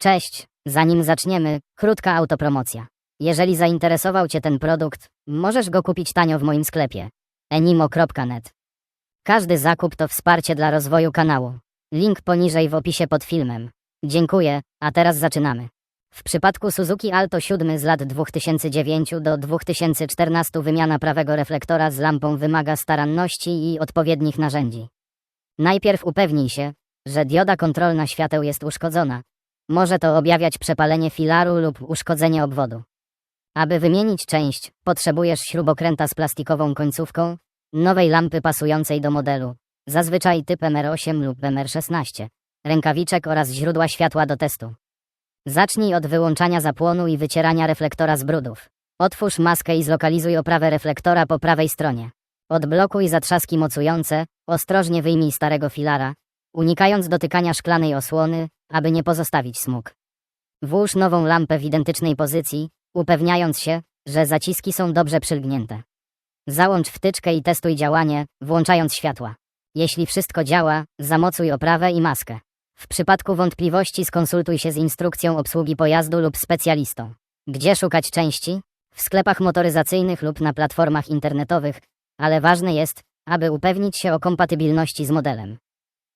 Cześć, zanim zaczniemy, krótka autopromocja. Jeżeli zainteresował Cię ten produkt, możesz go kupić tanio w moim sklepie enimo.net. Każdy zakup to wsparcie dla rozwoju kanału. Link poniżej w opisie pod filmem. Dziękuję, a teraz zaczynamy. W przypadku Suzuki Alto 7 z lat 2009 do 2014 wymiana prawego reflektora z lampą wymaga staranności i odpowiednich narzędzi. Najpierw upewnij się, że dioda kontrolna świateł jest uszkodzona. Może to objawiać przepalenie filaru lub uszkodzenie obwodu. Aby wymienić część, potrzebujesz śrubokręta z plastikową końcówką, nowej lampy pasującej do modelu, zazwyczaj typ MR8 lub MR16, rękawiczek oraz źródła światła do testu. Zacznij od wyłączania zapłonu i wycierania reflektora z brudów. Otwórz maskę i zlokalizuj oprawę reflektora po prawej stronie. Odblokuj zatrzaski mocujące, ostrożnie wyjmij starego filara, unikając dotykania szklanej osłony, aby nie pozostawić smug. Włóż nową lampę w identycznej pozycji, upewniając się, że zaciski są dobrze przylgnięte. Załącz wtyczkę i testuj działanie, włączając światła. Jeśli wszystko działa, zamocuj oprawę i maskę. W przypadku wątpliwości skonsultuj się z instrukcją obsługi pojazdu lub specjalistą. Gdzie szukać części? W sklepach motoryzacyjnych lub na platformach internetowych, ale ważne jest, aby upewnić się o kompatybilności z modelem.